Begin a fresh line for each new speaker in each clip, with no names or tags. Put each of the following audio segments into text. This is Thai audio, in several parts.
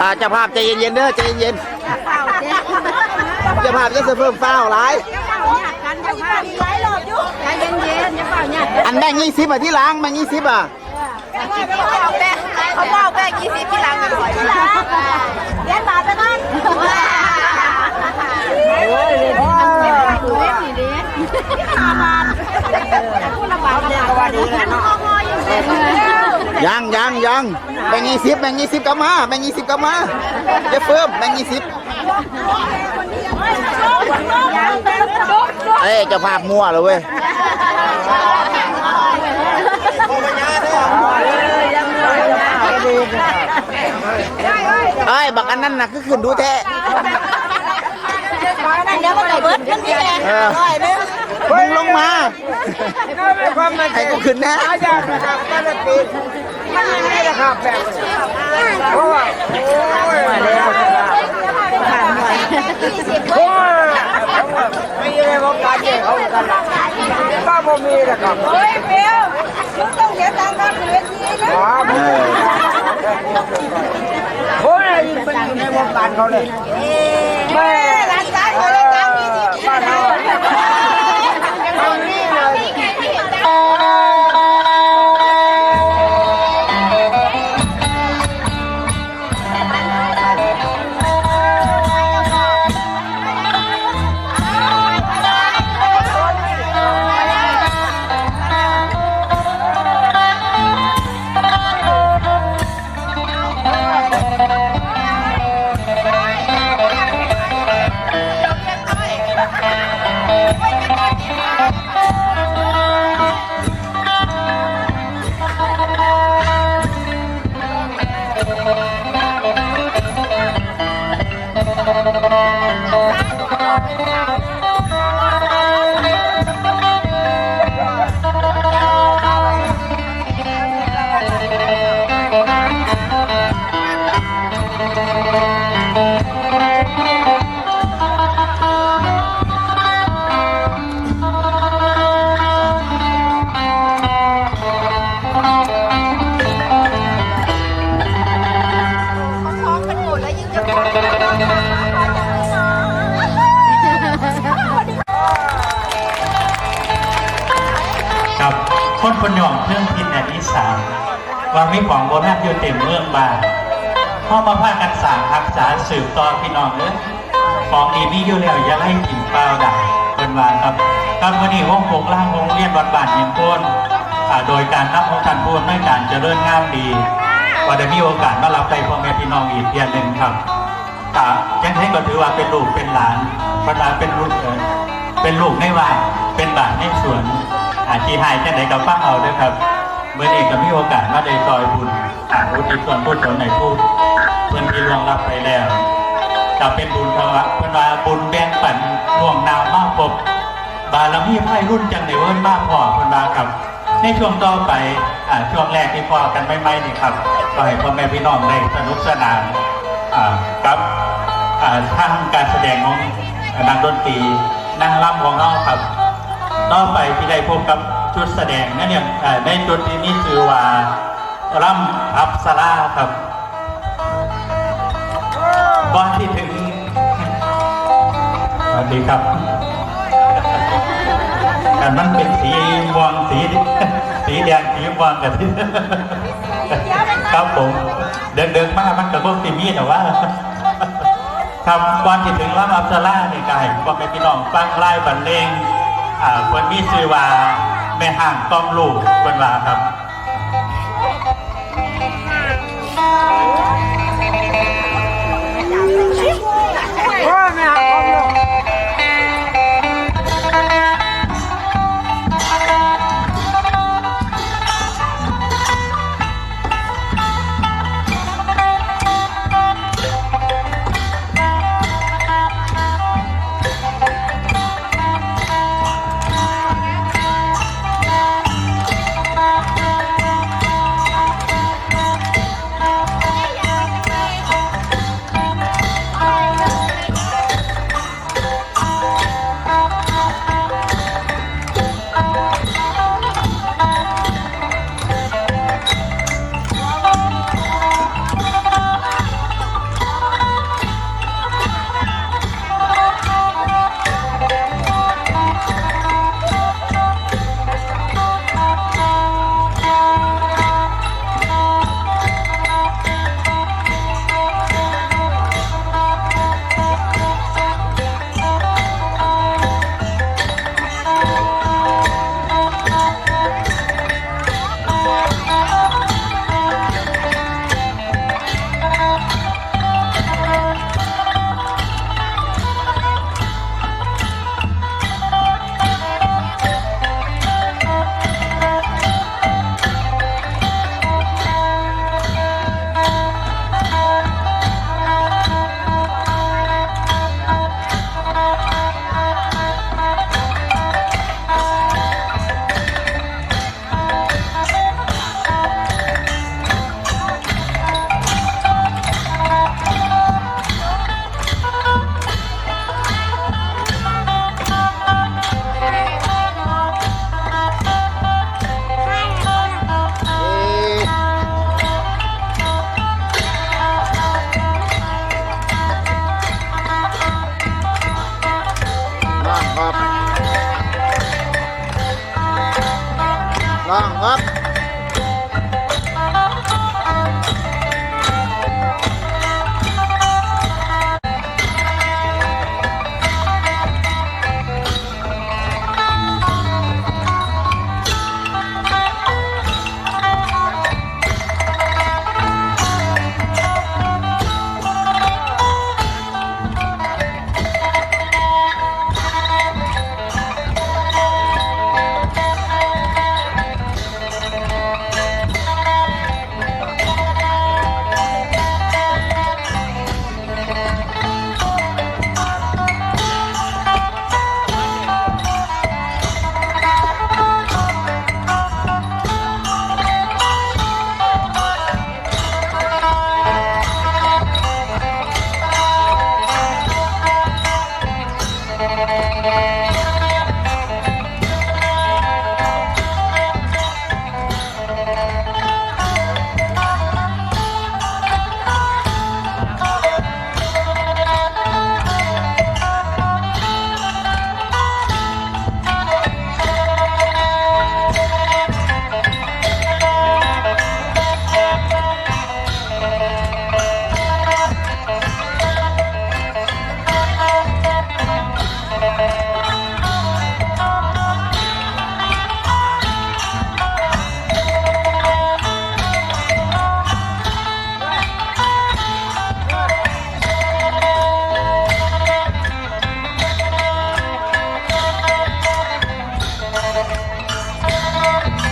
อ่าเจ้าภาพใจเย็นๆเด้อใจเย็น
เปล่าเจ๊
ๆเจ้าภาพจะเพิ่มฟ้าวหลาย
เปล่าหยาดกันเดี๋ยวค่ะมีหลายรอบอยู่ใจเย็นๆอย่าเปล่าหยาด
อันแบ่งยี่สิบอะที่ล้างแบ่งยี่สิบอะ
เอาแป้งเขาบอกแป้งยี่สิบที่หลังกันที่หลังเลี้ยงบาทไปนั่นโอ้ยเลี้ยงตัวเล็กนี่เด้ห้าบาทผู้ละบาทละบาทดีแล้วเนาะ
ยังยังยังแบ่งยี่สิบแบ่งยี่สิบกลับมาแบ่งยี่สิบกลับมาเจะเพิ่มแบ่งยี่สิบเอ้ยเจ้าภาพมั่วเลยเว้ยเอ้ยบักอันนั้นน่ะคือขึ้นดูแท้
เดี๋ยวมันจะเบิดขึ้นที่แดง
เออมึงลงมาให้กูขึ้นนะ
อาจารย์นะครับแต่ละปี มันยังไงนะครับแบบเพราะว่าโอ้ยโอ้ยไม่ได้บอกการเจ้เขากันละก็บ่มีนะครับ
เฮ้ยเบลต้องเสียตังค์กันเวทีนะ
ครับโอ้ยเป็นอยู่ในวงการเขาเลยแม่
ร้านซ้าเขาได้ตังค์ยี่สิบ
บ้านเรา ท้
องกันหมดแล้วยิ่งจะ
กับคนพยองเครื่องพินแอนที่สามว่ามีของโบราณอยู่เต็มเมืองบาน พ่อมาพากันสางรักษาสืบต่อพี่น้องเอ้ยของดีมีอยู่แล้วอย่าให้ถิ่นเปล่าดังเป็นว่าครับครับวันนี้วงปกล่างวงเรียนวัดบ้านยินโพนโดยการนับของท่านผู้อำนวยการเจริญงามดีว่าได้มีโอกาสมารับไปพ่อแม่พี่น้องอีกเดือนหนึ่งครับแต่ยังให้ก็ถือว่าเป็นลูกเป็นหลานพระว่าเป็นลูกเออเป็นลูกในว่าเป็นบาทในสวนอาชีหายจังไหนกับฟังเอาด้วยครับเมื่อนี้ก็มีโอกาสมาได้ซอยบุญอ่านอุทิศส่วนบุญส่วนในผู้ เพื่อนที่ล่วงรับไปแล้วจะเป็นบุญเพราะว่าเพื่อนว่าบุญแบ่งปันห่วงนาวมากพบบารมีไพ่รุ่นจังในเวิร์นมากพอเพื่อนว่าครับ ในช่วงต่อไปอ่าช่วงแรกที่พอกันไม่ไม่นี่ครับ ก็ให้พ่อแม่พี่น้องได้สนุกสนานอ่ากับอ่าทางการแสดงของนักดนตรีนั่งร่ำของเราครับ ต่อไปที่ได้พบกับชุดแสดงนั่นเนี่ยเอ่อในชุดที่นี่คือว่าร่ำอับสราครับ ก่อนที่ถึงสวัสดีครับแต่มันเป็นสีม่วงสีสีแดงสีม่วงกับที่ครับผมเดินเดินๆมากมันกับพวกตีมีแต่ว่าครับก่อนที่ถึงร่ำอับสราเนี่ยกายก็ไปพี่น้องฟังไล่บรรเลงอ่าคนมีชื่อว่าแม่ห่างต้องลูกคนว่าครับ
โอ้ยแม่เอา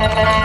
Thank you.